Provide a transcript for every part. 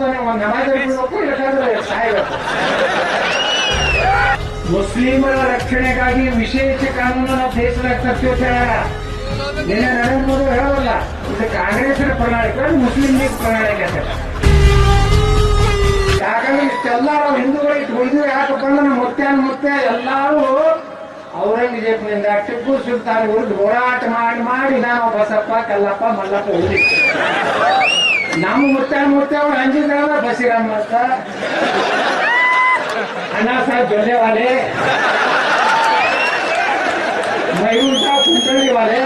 ಮಾಡ್ತಾನೆ ಮುಸ್ಲಿಮರ ರಕ್ಷಣೆಗಾಗಿ ವಿಶೇಷ ಕಾನೂನನ್ನು ದೇಶದಾಗ ತರ್ತೀವಿ ನಿನ್ನೆ ನರೇಂದ್ರ ಮೋದಿ ಹೇಳೋಲ್ಲ ಇದು ಕಾಂಗ್ರೆಸ್ನ ಪ್ರಣಾಳಿಕೆ ಮುಸ್ಲಿಂ ಲೀಗ್ ಪ್ರಣಾಳಿಕೆ ಅಂತ ಯಾಕಂದ್ರೆ ಇಷ್ಟೆಲ್ಲ ನಾವು ಹಿಂದೂಗಳಿಗೆ ಉಳಿದು ಯಾಕಪ್ಪ ಅಂದ್ರೆ ಮುತ್ತೆ ಮುತ್ತೆ ಎಲ್ಲಾರು ಔರಂಗಜೇಬನಿಂದ ಟಿಪ್ಪು ಸುಲ್ತಾನ್ ವಿರುದ್ಧ ಹೋರಾಟ ಮಾಡಿ ಮಾಡಿ ನಾವು ಬಸಪ್ಪ, ಕಲ್ಲಪ್ಪ, ಮಲ್ಲಪ್ಪ ಉಳಿ ನಮ್ಮ ಮುತ್ಯಾನ ಮುತ್ಯ ಅವ್ರು ಅಂಜಿದ್ರಲ್ಲ ಬಸಿರಾಮ್ ಅಂತ ಅಣ್ಣಾ ಸಾಹೇಬ್ ಜೊಲ್ಲೆವಾಲೆ ಮಯೂರ್ ಸಾಹೇಬ್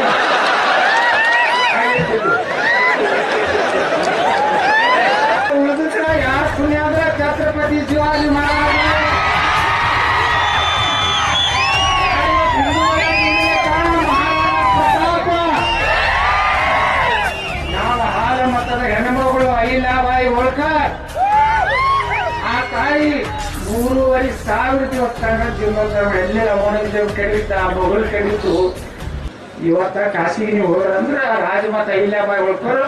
ಮೂರುವರೆ ಸಾವಿರ ದಿವಸ ಜೀವನ ಜೀವನದ ಎಲ್ಲೇ ಔರಂಗಜೇಬ್ ಕೆಡಿತ ಮಗಳು ಕೆಡಿತು. ಇವತ್ತ ಕಾಶಿಗೆ ನೀವು ಹೋಗ್ರಂದ್ರ ರಾಜಮಾತ ಅಹಿಲ್ಯಾಬಾಯಿ ಹೋಳ್ಕರ್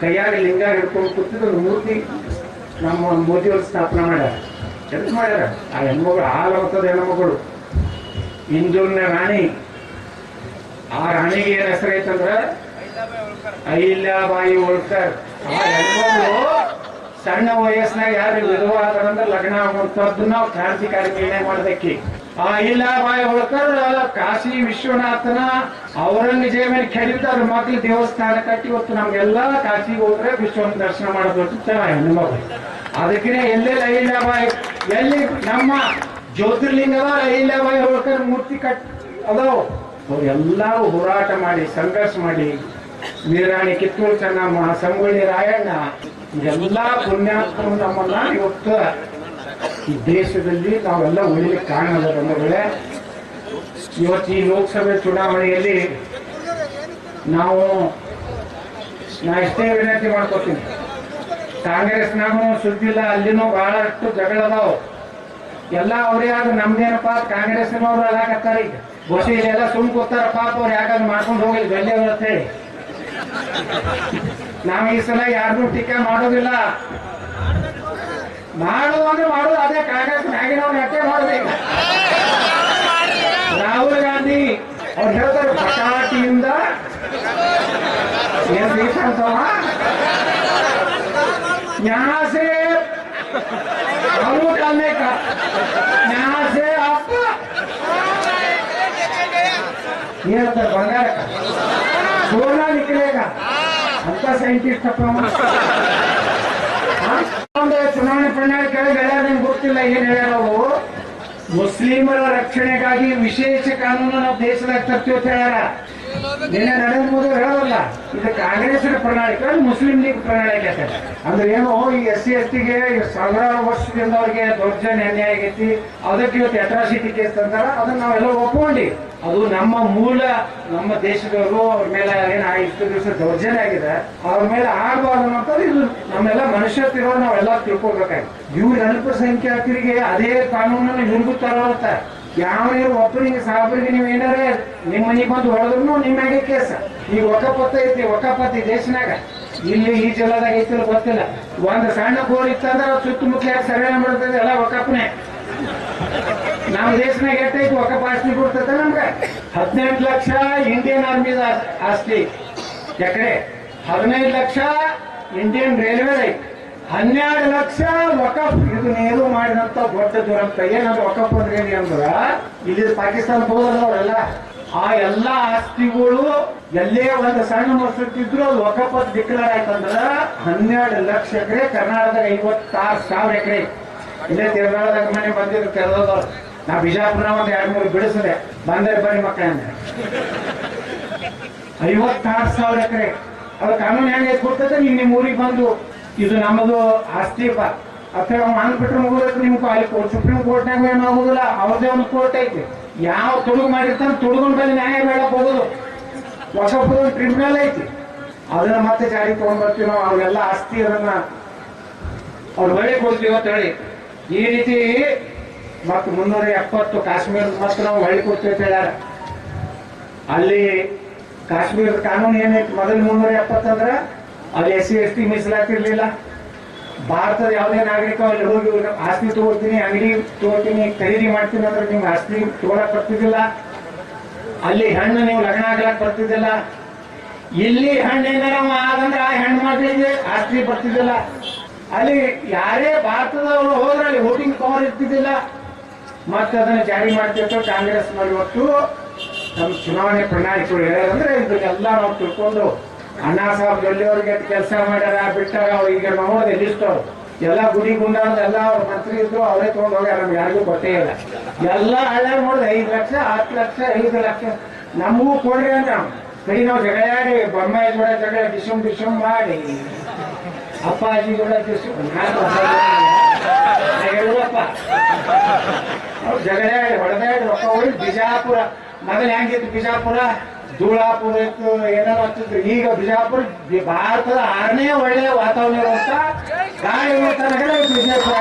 ಕೈಯಾಗ ಲಿಂಗ ಹಿಡ್ಕೊಂಡು ಕೂತಿದ್ರು ಮೂರ್ತಿ ನಮ್ಮ ಮೋದಿಯವ್ರು ಸ್ಥಾಪನೆ ಮಾಡ್ಯಾರ. ಕೆಲಸ ಮಾಡ್ಯಾರ? ಆ ಹೆಣ್ಮಗಳು ಹಾಲು ಮತದ ಹೆಣ್ಮಗಳು. ಇಂದೂರಿನ ರಾಣಿ. ಆ ರಾಣಿಗೆ ಏನ್ ಹೆಸರು ಐತಂದ್ರ? ಅಹಿಲ್ಯಾಬಾಯಿ ಹೋಳ್ಕರ್. ಆ ಹೆಣ್ಮಗಳು ಸಣ್ಣ ವಯಸ್ಸಿನಾಗ ಯಾರು ವಿಧವ ಲಗ್ನ ಆಗುವಂತದ್ದು ನಾವು ಕ್ರಾಂತಿಕಾರಿ ನಿರ್ಣಯ ಮಾಡೋದಕ್ಕೆ. ಆ, ಇಲ್ಲ ಬಾಯಿ ಹೊಳ್ಕರ್ ಕಾಶಿ ವಿಶ್ವನಾಥನ ಔರಂಗಜೇಬನ ಕೆಡಿದ ಅವ್ರ ಮಕ್ಳು ದೇವಸ್ಥಾನ ಕಟ್ಟಿ ಇವತ್ತು ನಮ್ಗೆಲ್ಲ ಕಾಶಿಗೆ ಹೋದ್ರೆ ವಿಶ್ವನ ದರ್ಶನ ಮಾಡೋದು ಚೆನ್ನಾಗಿ ನಿಮ್ಮ ಅದಕ್ಕೆ ಎಲ್ಲೆಲ್ಲ ಅಹಿಲ್ಯಾಬಾಯಿ ಎಲ್ಲಿ ನಮ್ಮ ಜ್ಯೋತಿರ್ಲಿಂಗದ ಅಹಿಲ್ಯಾಬಾಯಿ ಹೋಳ್ಕರ್ ಮೂರ್ತಿ ಕಟ್ ಅದಾವ ಅವ್ರೆಲ್ಲರೂ ಹೋರಾಟ ಮಾಡಿ, ಸಂಘರ್ಷ ಮಾಡಿ. ವೀರಾಣಿ ಕಿತ್ತೂರು ಚೆನ್ನಮ್ಮ, ಸಂಗೊಳ್ಳಿ ರಾಯಣ್ಣ ಎಲ್ಲ ಪುಣ್ಯಾತ್ಮರು ನಮ್ಮನ್ನ ಇವತ್ತು ಈ ದೇಶದಲ್ಲಿ ನಾವೆಲ್ಲ ಉಳಿಲಿಕ್ಕೆ ಕಾರಣ ಅದ ಬಂಧುಗಳೇ. ಇವತ್ತು ಈ ಲೋಕಸಭೆ ಚುನಾವಣೆಯಲ್ಲಿ ನಾವು ನಾ ಇಷ್ಟೇ ವಿನಂತಿ ಮಾಡ್ಕೋತೀನಿ. ಕಾಂಗ್ರೆಸ್ನಾಗೂ ಸುದ್ದಿಲ್ಲ, ಅಲ್ಲಿನೂ ಬಹಳಷ್ಟು ಜಗಳ ಅದಾವ. ಎಲ್ಲ ಅವ್ರೇ ಆದ್ರೆ ನಮ್ದೇನಪ್ಪ, ಕಾಂಗ್ರೆಸ್ನವ್ರು ಅಲಾಕತ್ತಾರ ಈಗ. ಬಸ್ ಎಲ್ಲ ಸುಮ್ ಕೂತಾರ ಪಾಪ ಅವ್ರು ಯಾಕಂದ್ರೆ ಮಾಡ್ಕೊಂಡು ಹೋಗಿ ಬೆಲೆ ಅಂತ ಹೇಳಿ. ನಾವು ಈ ಸಲ ಯಾರಿಗೂ ಟೀಕೆ ಮಾಡೋದಿಲ್ಲ ಮಾಡುವ ಅಂದ್ರೆ ಮಾಡೋದು ಅದೇ ಕಾಂಗ್ರೆಸ್ ಮ್ಯಾಗಿನವ್ರು ಅಟ್ಟೆ ಮಾಡೋದು ರಾಹುಲ್ ಗಾಂಧಿ ಅವ್ರು ಹೇಳ್ತಾರೆ ಪಟಾಟಿಯಿಂದ ಏನ್ ರೀತಿ ಅಂತವ यहाँ से हम डालने का यहाँ से आपका ये होता है बंगाल का सोना निकलेगा ಅಂತ ಸೈಂಟಿಸ್ಟ್ ಅಪ್ಪ ಅವ. ಹಾ? ಒಂದು ಚುನಾವಣೆ ಪ್ರಣಾಳಿಕೆ ಹೇಳ್ಯಾರ ನಿಮ್ಗೆ ಗೊತ್ತಿಲ್ಲ ಏನ್ ಹೇಳ್ಯಾರ ಅವರು ಮುಸ್ಲಿಮರ ರಕ್ಷಣೆಗಾಗಿ ವಿಶೇಷ ಕಾನೂನು ನಾವು ದೇಶದಾಗ ತರ್ತೀವಿ ಅಂತ ಹೇಳ್ಯಾರ ನಿನ್ನೆ ನರೇಂದ್ರ ಮೋದಿ ಹೇಳೋಲ್ಲ ಇದು ಕಾಂಗ್ರೆಸ್ನ ಪ್ರಣಾಳಿಕೆ ಮುಸ್ಲಿಂ ಲೀಗ್ ಪ್ರಣಾಳಿಕೆ ಅಂತ. ಅಂದ್ರೆ ಏನು, ಈ ಎಸ್ ಸಿ ಎಸ್ ಟಿಗೆ ಸಾವಿರಾರು ವರ್ಷದಿಂದ ಅವ್ರಿಗೆ ದೌರ್ಜನ್ಯ ಅನ್ಯಾಯ ಆಗೈತಿ. ಅದಕ್ಕೆ ಇವತ್ತು ಅಟ್ರಾಸಿಟಿ ಕೇಸ್ ತಂದಾರ ಅದನ್ನ ನಾವೆಲ್ಲ ಒಪ್ಕೊಂಡು. ಅದು ನಮ್ಮ ಮೂಲ, ನಮ್ಮ ದೇಶದವರು ಅವ್ರ ಮೇಲೆ ಏನ ಇಷ್ಟು ದಿವಸ ದೌರ್ಜನ್ಯ ಆಗಿದೆ, ಅವ್ರ ಮೇಲೆ ಆಗಬಾರ್ದು ಅನ್ನೋಂಥದ್ದು ಇದು ನಮ್ಮೆಲ್ಲ ಮನುಷ್ಯತ್ತಿರೋ ನಾವೆಲ್ಲ ತಿಳ್ಕೊಳ್ಬೇಕಾಗಿ ಇವ್ರ ಅಲ್ಪಸಂಖ್ಯಾತರಿಗೆ ಅದೇ ಕಾನೂನನ್ನು ಇವ್ರಿಗೂ ತರೋತ್ತ ಯಾವ ಒಬ್ಬರಿಗೆ ಸಾಬ್ರಿಗೆ ನೀವು ಏನಾರೇ ನಿಮ್ಮ ಮನೆಗೆ ಬಂದು ಹೊಡೆದ್ರು ನಿಮ್ಮ ಮ್ಯಾಗೆ ಕೇಸ. ಈಗ ಒಕ್ಕಪತ್ತ ಐತಿ ಒಕ್ಕಪತ್ತಿ ದೇಶನಾಗ. ಇಲ್ಲಿ ಈ ಜಿಲ್ಲಾದಾಗ ಐತಿಲ್ಲ ಗೊತ್ತಿಲ್ಲ. ಒಂದ್ ಸಣ್ಣ ಬೋರ್ ಇತ್ತಂದ್ರೆ ಸುತ್ತಮುತ್ತಲ ಸರ್ವೆ ಮಾಡ್ತದೆ, ಎಲ್ಲ ಒಕ್ಕಪ್ಪನೆ ನಮ್ಮ ದೇಶನಾಗ ಎಷ್ಟೈತಿ ಒಕ್ಕಪ್ಪ ಆಸ್ತಿ ಕೊಡ್ತದ ನಮ್ಗೆ? ಹದಿನೆಂಟು ಲಕ್ಷ ಇಂಡಿಯನ್ ಆರ್ಮಿದ ಆಸ್ತಿ. ಎಕರೆ ಹದಿನೈದು ಲಕ್ಷ ಇಂಡಿಯನ್ ರೈಲ್ವೆ ಐತಿ. ಹನ್ನೆರಡು ಲಕ್ಷ ವಕಫ್ ಇದು ನೀರು ಮಾಡಿದಂತ ದೊಡ್ಡ ದುರಂತ. ಏನಂದ್ರೆ ವಕಫ್ ಅಂದ್ರೆ ಏನಿ ಅಂದ್ರ, ಇಲ್ಲಿ ಪಾಕಿಸ್ತಾನ ಹೋದಲ್ಲ ಆ ಎಲ್ಲಾ ಆಸ್ತಿಗಳು ಎಲ್ಲೇ ಒಂದು ಸಣ್ಣ ಮಸೂತಿದ್ರು ಅದು ವಕಫ್ ಡಿಕ್ಲೇರ್ ಆಯ್ತಂದ್ರ ಹನ್ನೆರಡು ಲಕ್ಷ ಎಕರೆ, ಕರ್ನಾಟಕದಾಗ ಐವತ್ತಾರು ಸಾವಿರ ಎಕರೆ. ಇಲ್ಲೇ ತಿರುಗಾಳದಾಗ ಮನೆ ಬಂದಿದ್ರು ತೆರೆದವ್ರು ನಾ ಬಿಜಾಪುರ ಒಂದ್ ಎರಡ್ ಮೂರು ಬಿಡಿಸಿದೆ. ಬಂದರೆ ಬನ್ನಿ ಮಕ್ಕಳನ್ನ ಐವತ್ತಾರು ಸಾವಿರ ಎಕರೆ. ಅದು ಕಾನೂನು ಹೆಂಗೆ ಕೊಡ್ತದೆ? ನೀವು ನಿಮ್ಮ ಊರಿಗೆ ಬಂದು. ಇದು ನಮ್ಮದು ಆಸ್ತಿ ಅಥವಾ ಅಂದ್ಬಿಟ್ರೆ ಮುಗಿದ್ರೆ ನಿಮ್ಗೆ ಅಲ್ಲಿ ಕೋರ್ಟ್ ಸುಪ್ರೀಂ ಕೋರ್ಟ್ನಾಗ ಏನು ಆಗುದಿಲ್ಲ. ಅವ್ರದೇ ಒಂದು ಕೋರ್ಟ್ ಐತಿ. ಯಾವ ತುಡುಗು ಮಾಡಿರ್ತಾನೆ ತುಡುಗನ ಮೇಲೆ ನ್ಯಾಯ ಬೇಡಕ್ ಹೋಗುದು. ಹೊಸಪುರ ಟ್ರಿಬ್ಯುನಲ್ ಐತಿ. ಅದನ್ನ ಮತ್ತೆ ಜಾರಿ ತಗೊಂಡ್ ಬರ್ತೀವಿ ನಾವು. ಅವೆಲ್ಲ ಆಸ್ತಿ ಅದನ್ನ ಅವ್ರು ಬಳಿ ಕೊಡ್ತೀವಿ ಅಂತ ಹೇಳಿ. ಈ ರೀತಿ ಮತ್ತು ಮುನ್ನೂರ ಎಪ್ಪತ್ತು ಕಾಶ್ಮೀರದ ಮತ್ತೆ ನಾವು ಹೊಳ್ಳಿ ಕೊಡ್ತೀವಿ ಅಂತ ಹೇಳ್ಯಾರ. ಅಲ್ಲಿ ಕಾಶ್ಮೀರದ ಕಾನೂನು ಏನೈತಿ ಮೊದಲು ಮುನ್ನೂರ ಎಪ್ಪತ್ತಂದ್ರ ಅಲ್ಲಿ ಎಸ್ ಸಿ ಎಸ್ ಟಿ ಮೀಸಲಾತಿರ್ಲಿಲ್ಲ. ಭಾರತದ ಯಾವುದೇ ನಾಗರಿಕ ಅಲ್ಲಿ ಹೋಗಿ ಆಸ್ತಿ ತಗೋತೀನಿ, ಅಂಗಡಿ ತಗೋತೀನಿ, ಖರೀದಿ ಮಾಡ್ತೀನಿ ಅಂದ್ರೆ ನಿಮ್ಗೆ ಆಸ್ತಿ ತಗೊಳಕ್ ಬರ್ತಿದ್ದಿಲ್ಲ. ಅಲ್ಲಿ ಹೆಣ್ಣು ನೀವು ಲಗ್ನ ಆಗ್ಲಕ್ ಬರ್ತಿದ್ದಿಲ್ಲ. ಇಲ್ಲಿ ಹೆಣ್ಣು ಏನಾರ ಆದಂದ್ರೆ ಆ ಹೆಣ್ಣು ಮಕ್ಕಳಿಗೆ ಆಸ್ತಿ ಬರ್ತಿದ್ದಿಲ್ಲ. ಅಲ್ಲಿ ಯಾರೇ ಭಾರತದವರು ಹೋದ್ರೆ ಅಲ್ಲಿ ವೋಟಿಂಗ್ ಪವರ್ ಇರ್ತಿದ್ದಿಲ್ಲ. ಮತ್ತೆ ಅದನ್ನು ಜಾರಿ ಮಾಡ್ತಿರ್ತಾರೆ ಕಾಂಗ್ರೆಸ್ ಇವತ್ತು. ನಮ್ಮ ಚುನಾವಣೆ ಪ್ರಣಾಳಿಕೆಗಳು ಹೇಳಂದ್ರೆ ಇದನ್ನೆಲ್ಲ ನಾವು ತಿಳ್ಕೊಂಡು ಅಣ್ಣಾ ಸಾಹೇಬ್ ಎಲ್ಲಿವರೆಗೆ ಕೆಲಸ ಮಾಡ್ಯಾರ, ಬಿಟ್ಟಾಗ ಅವ್ರು ಈಗ ನೋಡೋದು ಎಲ್ಲಿಸ್ತವ್ರು ಎಲ್ಲ ಗುಡಿ ಗುಂಡಾರದ ಎಲ್ಲ ಅವ್ರ ಮಂತ್ರಿ ಇದ್ರು ಅವರೇ ತಗೊಂಡು ಹೋಗ್ಯಾರ, ನಮ್ಗೆ ಯಾರಿಗೂ ಗೊತ್ತೇ ಇಲ್ಲ. ಎಲ್ಲ ಹಳ್ಳ ನೋಡಿದ್ರೆ ಐದು ಲಕ್ಷ, ಹತ್ತು ಲಕ್ಷ, ಐದು ಲಕ್ಷ. ನಮಗೂ ಕೊಡ್ರಿ ಅಂತ ಕೈ ನಾವು ಜಗಳಾಡಿ, ಬೊಮ್ಮಾಯಿ ಕೂಡ ಜಗಳ ಡಿಸುಮ್ ಡಿಸುಮ್ ಮಾಡಿ. ಅಪ್ಪಾಜಿ ಕೂಡ ಅವ್ರು ಜಗಳಾಡಿ, ಹೊಡೆದಾಡಿ ರೊಕ್ಕ ಹೋಗಿ ಬಿಜಾಪುರ. ಮೊದಲು ಹೆಂಗಿತ್ತು ಬಿಜಾಪುರ? ಧೂಳಾಪುರ ಏನಾರು ಹಚ್ಚಿದ್ರು. ಈಗ ಬಿಜಾಪುರ ಭಾರತದ ಆರನೇ ಒಳ್ಳೆಯ ವಾತಾವರಣ ಇರುವಂತ ಗಾಳಿ ಬಿಜಾಪುರ